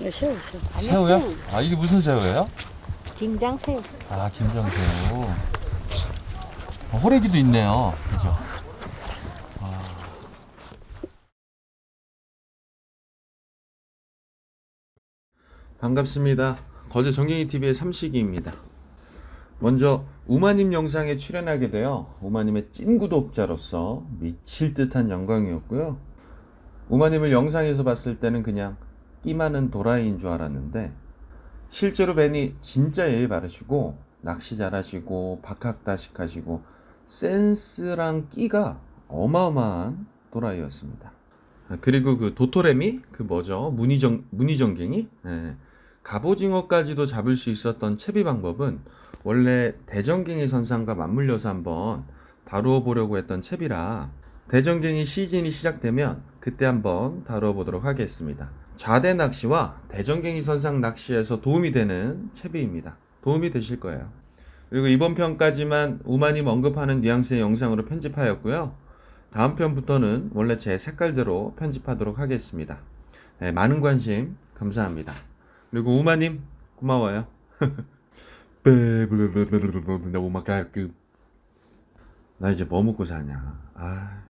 네, 새우, 새우. 아니, 새우요? 새우. 아 이게 무슨 새우예요? 김장새우. 아 김장새우. 어, 호래기도 있네요. 그죠? 아. 반갑습니다. 거제 정경이 TV의 삼식이입니다. 먼저 우마님 영상에 출연하게 되어 우마님의 찐 구독자로서 미칠 듯한 영광이었고요. 우마님을 영상에서 봤을 때는 그냥 끼 많은 도라이인 줄 알았는데 실제로 뵈니 진짜 예의 바르시고 낚시 잘하시고 박학다식 하시고 센스랑 끼가 어마어마한 도라이였습니다. 아, 그리고 그 도토레미 그 뭐죠 무늬정 무늬정갱이 예. 갑오징어까지도 잡을 수 있었던 채비 방법은 원래 대정갱이 선상과 맞물려서 한번 다루어 보려고 했던 채비라 대정갱이 시즌이 시작되면 그때 한번 다루어 보도록 하겠습니다. 좌대 낚시와 대정갱이 선상 낚시에서 도움이 되는 채비입니다. 도움이 되실 거예요. 그리고 이번 편까지만 우마님 언급하는 뉘앙스의 영상으로 편집하였고요. 다음 편부터는 원래 제 색깔대로 편집하도록 하겠습니다. 네, 많은 관심 감사합니다. 그리고 우마님 고마워요. 그. 나 이제 뭐 먹고 사냐. 아.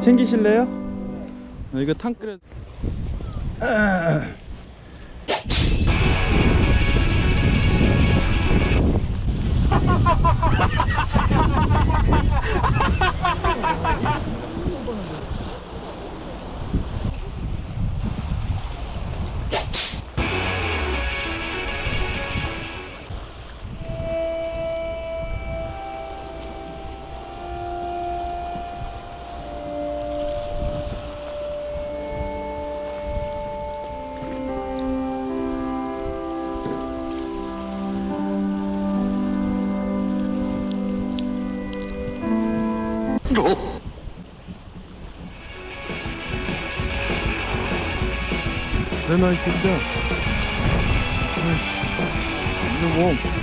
챙기실래요? 아, 이거 탕 끓여. 내놔 이 새끼야. 뭐? 바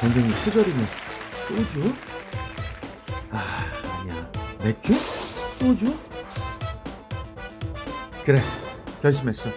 전쟁이 소절이면 소주? 아 아니야 맥주? 소주? 그래 결심했어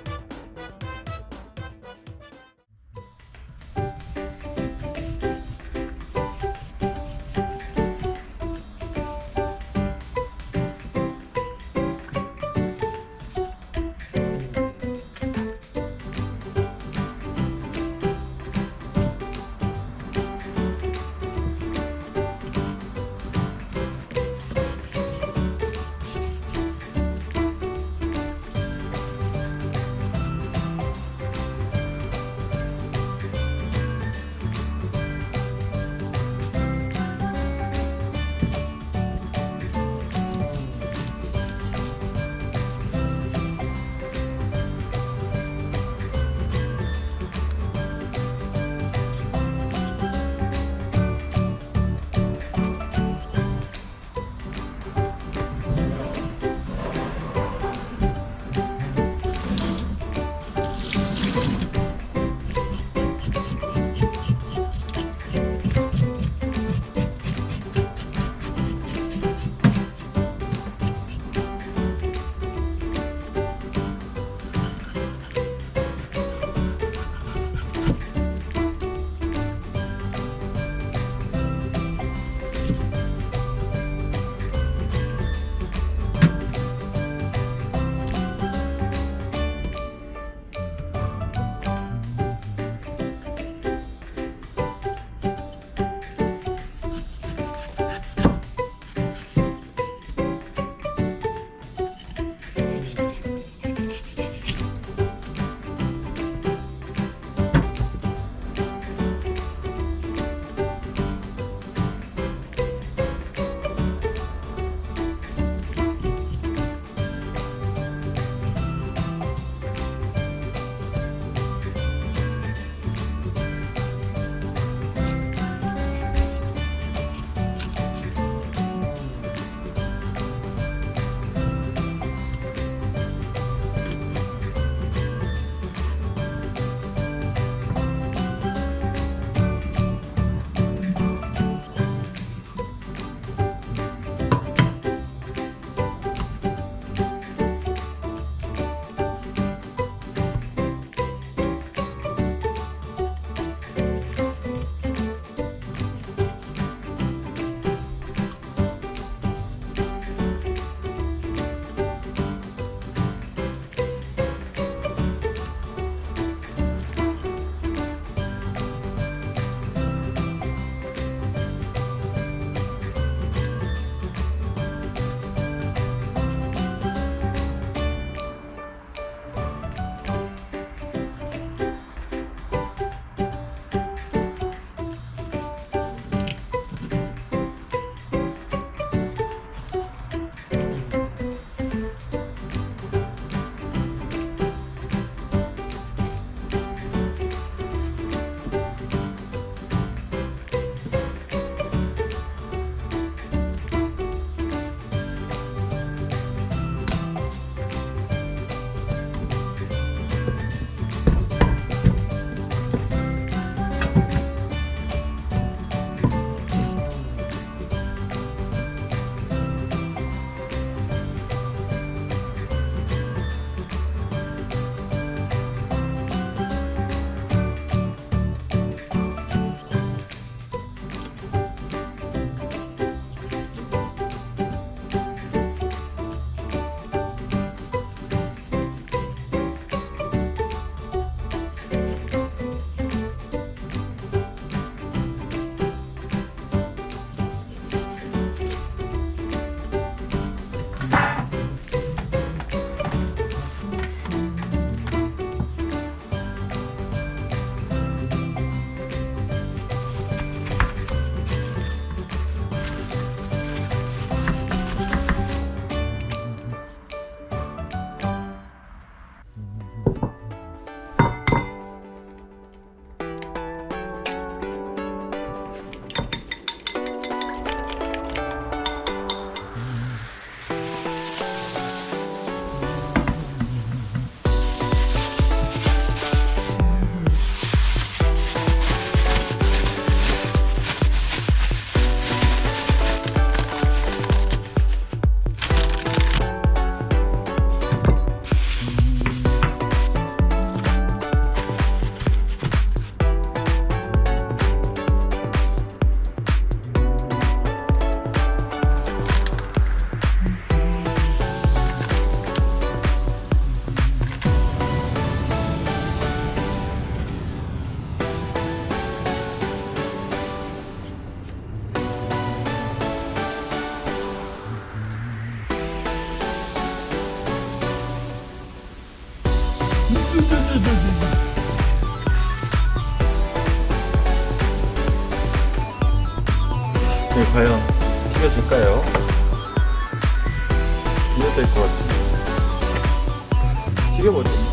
네, 과연 튀겨질까요? 튀겨질 것 같은데. 튀겨보죠.